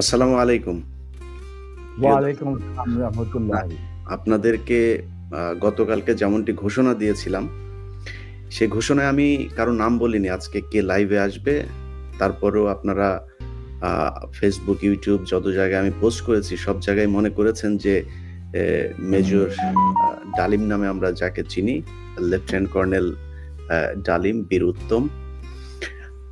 আসসালামু আলাইকুম। ওয়ালাইকুম আসসালাম রহমতুল্লাহ। আপনাদেরকে গতকালকে যেমনটি ঘোষণা দিয়েছিলাম সেই ঘোষণায় আমি কারও নাম বলিনি আজকে কে লাইভে আসবে তারপরেও আপনারা ফেসবুক ইউটিউব যত জায়গায় আমি পোস্ট করেছি সব জায়গায় মনে করেছেন যে মেজর ডালিম নামে আমরা যাকে চিনি লেফটেন্যান্ট কর্নেল ডালিম বীর উত্তম।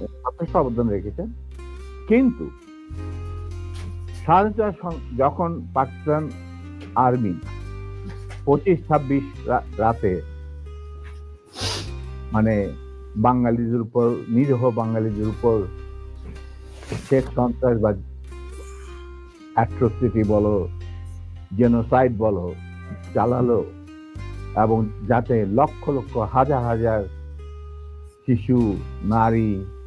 যথেষ্ট অবদান রেখেছেন। কিন্তু স্বাধীনতা যখন পাকিস্তান আর্মি পঁচিশ ছাব্বিশ রাতে মানে বাঙালিদের উপর, নিরীহ বাঙালিদের উপর শেখ সন্ত্রাসবাদ অ্যাট্রোসিটি বলো জেনোসাইড বলো, চালালো এবং যাতে লক্ষ লক্ষ হাজার হাজার শিশু, নারী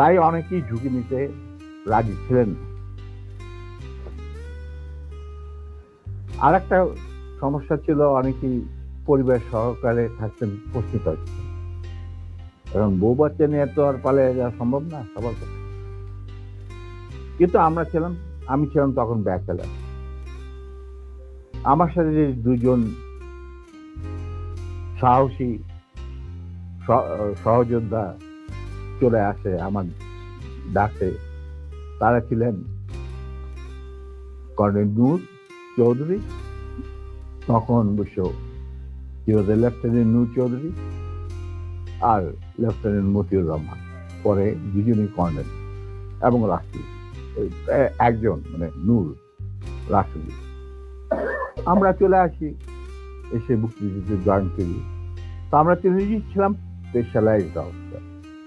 তাই অনেকেই ঝুঁকি নিতে রাজি ছিলেন আর একটা সমস্যা ছিল, অনেকেই পরিবার সহকারে থাকতেন উপস্থিত হচ্ছে কারণ বউ বাচ্চা নিয়ে তো আর পালিয়ে যাওয়া সম্ভব না, সবার পক্ষে। কিন্তু আমরা ছিলাম, আমি ছিলাম তখন ব্যাচেলার। আমার সাথে যে দুজন সাহসী সহযোদ্ধা চলে আসে আমার ডাকে। তারা ছিলেন কর্নেল নূর চৌধুরী, তখন অবশ্য হি লেফটেন্যান্ট নূর চৌধুরী আর লেফটেন্যান্ট মতিউর রহমান, পরে দুজনই কর্নেল এবং রাষ্ট্রপতি এই একজন মানে নূর রাষ্ট্রপতি আমরা চলে আসি এসে মুক্তিযুদ্ধে জয়েন করি তো আমরা তিনজনই ছিলাম স্পেশালাইজড অফিসার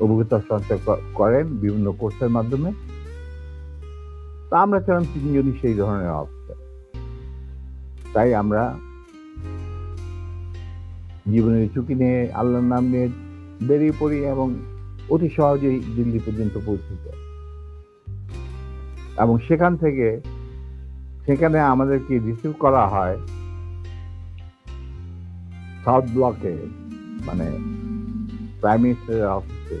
অভিজ্ঞতা সঞ্চয় করেন বিভিন্ন কোর্সের মাধ্যমে। তা আমরা ছিলাম তিনজনই সেই ধরনের অফিসার তাই আমরা জীবনের ঝুঁকি নিয়ে আল্লাহর নাম নিয়ে বেরিয়ে পড়ি এবং অতি সহজেই দিল্লি পর্যন্ত পৌঁছে যায় এবং সেখান থেকে সেখানে আমাদেরকে রিসিভ করা হয় সাউথ ব্লকে মানে প্রাইম মিনিস্টারের অফিসে।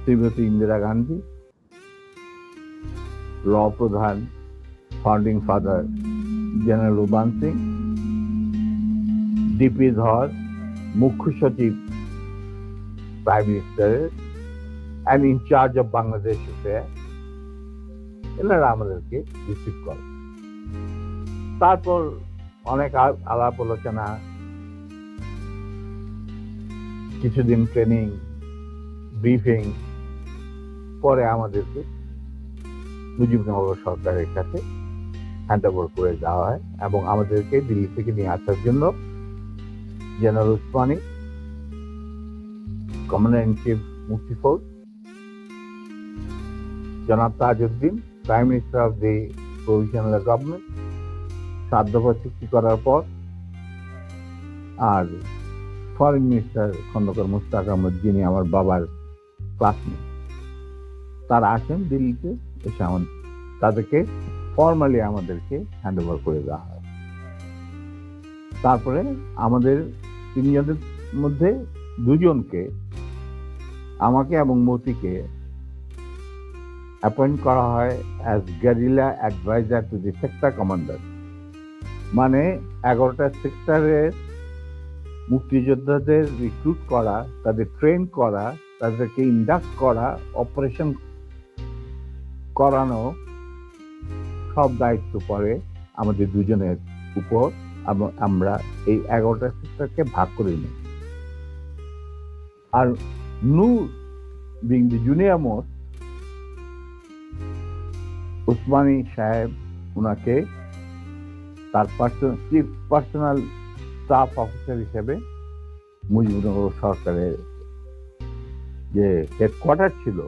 শ্রীমতী ইন্দিরা গান্ধী র প্রধান, founding father general Uban Singh, DP Dhar, মুখ্য সচিব প্রাইম মিনিস্টারের অ্যান্ড ইনচার্জ অফ বাংলাদেশ এনারা আমাদেরকে রিসিভ করে তারপর অনেক আলাপ আলোচনা কিছুদিন ট্রেনিং ব্রিফিং পরে আমাদেরকে মুজিবনগর সরকারের কাছে হ্যান্ড ওভার করে দেওয়া হয় এবং আমাদেরকে দিল্লি থেকে নিয়ে আসার জন্য general Osmani commander in chief Mukti Fauj জনাব Tajuddin prime minister of the provisional government সাত চুক্তি করার পর আর ফরেন মিনিস্টার খন্দকার মুস্তাক আহমদ, যিনি আমার বাবার ক্লাসমেট তারা আসেন দিল্লিতে, এসে আমার তাদেরকে ফর্মালি আমাদেরকে হ্যান্ড ওভার করে দেওয়া হয়। তারপরে আমাদের তিনজনের মধ্যে দুজনকে আমাকে এবং মতিকে অ্যাপয়েন্ট করা হয় as guerrilla adviser to the sector commander মানে এগারোটা সেক্টরের মুক্তিযোদ্ধাদের রিক্রুট করা, তাদের ট্রেন করা, তাদেরকে ইন্ডাক্ট করা অপারেশন করানো সব দায়িত্ব পড়ে আমাদের দুজনের উপর আমরা এই এগারোটা সেক্টরকে ভাগ করে নিই। আর Noor being the junior most Osmani সাহেব ওনাকে তার personal chief personal staff officer হিসেবে মুজিবনগর সরকারের যে হেডকোয়ার্টার ছিল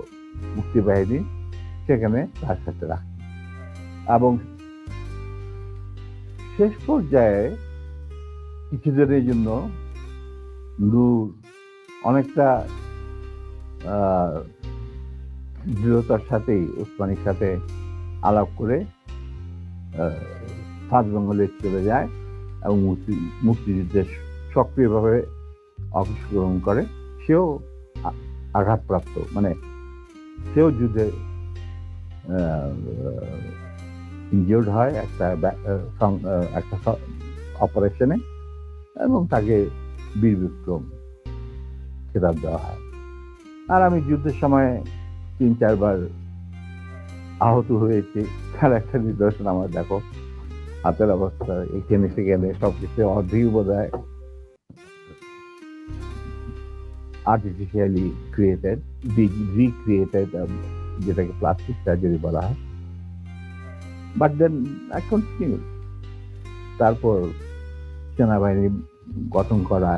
মুক্তিবাহিনী, সেখানে তার সাথে রাখে। এবং শেষ পর্যায়ে কিছুদিনের জন্য নূর অনেকটা দৃঢ়তার সাথেই, উসমানির সাথে আলাপ করে সাত বেঙ্গলে চলে যায়। এবং মুক্তি মুক্তিযুদ্ধে সক্রিয়ভাবে অংশগ্রহণ করে, সেও আঘাতপ্রাপ্ত। মানে সেও যুদ্ধে ইনজিওর্ড হয় একটা একটা অপারেশনে এবং তাকে বীর বিক্রম খেতাব দেওয়া হয়। আর আমি যুদ্ধের সময় তিন, চারবার আহত হয়েছি। তার একটা নিদর্শন আমার দেখো। হাতের অবস্থা এখানে সেখানে সবকিছু অর্ধেক বোধ হয় আর্টিফিশিয়ালি ক্রিয়েটেড রিক্রিয়েটেড যেটাকে প্লাস্টিক সার্জারি বলা হয়। বাট দেন আই কন্টিনিউ তারপর সেনাবাহিনী গঠন করা,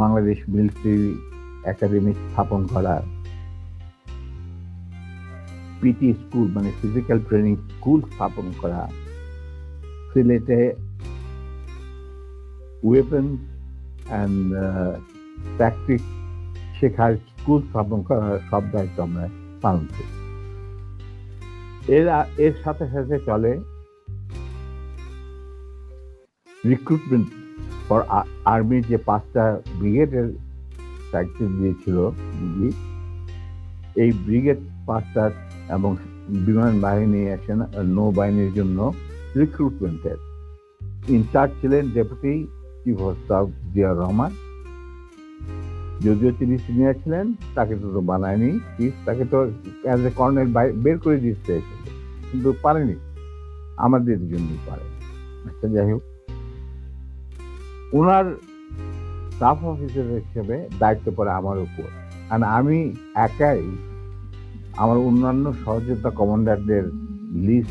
বাংলাদেশ মিলিটারি একাডেমি স্থাপন করা পিটি স্কুল মানে ফিজিক্যাল ট্রেনিং স্কুল স্থাপন করা সিলেটে ওয়েপন অ্যান্ড প্র্যাকটিস শেখার স্কুল স্থাপন করার সব দায়িত্ব আমরা পালন করি। এর এর সাথে সাথে চলে রিক্রুটমেন্ট ফর আর্মির যে পাঁচটা ব্রিগেডের সাইকেল দিয়েছিল এই ব্রিগেড পাঁচটা এবং বিমান বাহিনী সেনা নৌবাহিনীর জন্য রিক্রুটমেন্টের ইনচার্জ ছিলেন deputy chief of staff Zia Rahman. যদিও তিনি সিনিয়র ছিলেন, তাকে তো তো বানায়নি। চিফ তাকে তো অ্যাজ এ কর্নেল বের করে দিতে কিন্তু পারেনি। আমাদের জন্যই পারে। আচ্ছা যাই হোক। ওনার স্টাফ অফিসার হিসেবে দায়িত্ব পড়ে আমার উপর। আর আমি একাই আমার অন্যান্য সহযোগিতা কমান্ডারদের লিস্ট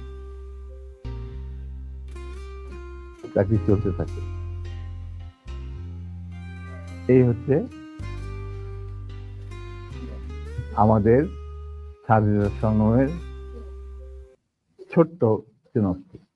চাকরি চলতে থাকে। এই হচ্ছে আমাদের স্বাধীনতা সংগ্রামের ছোট্ট সিনপসিস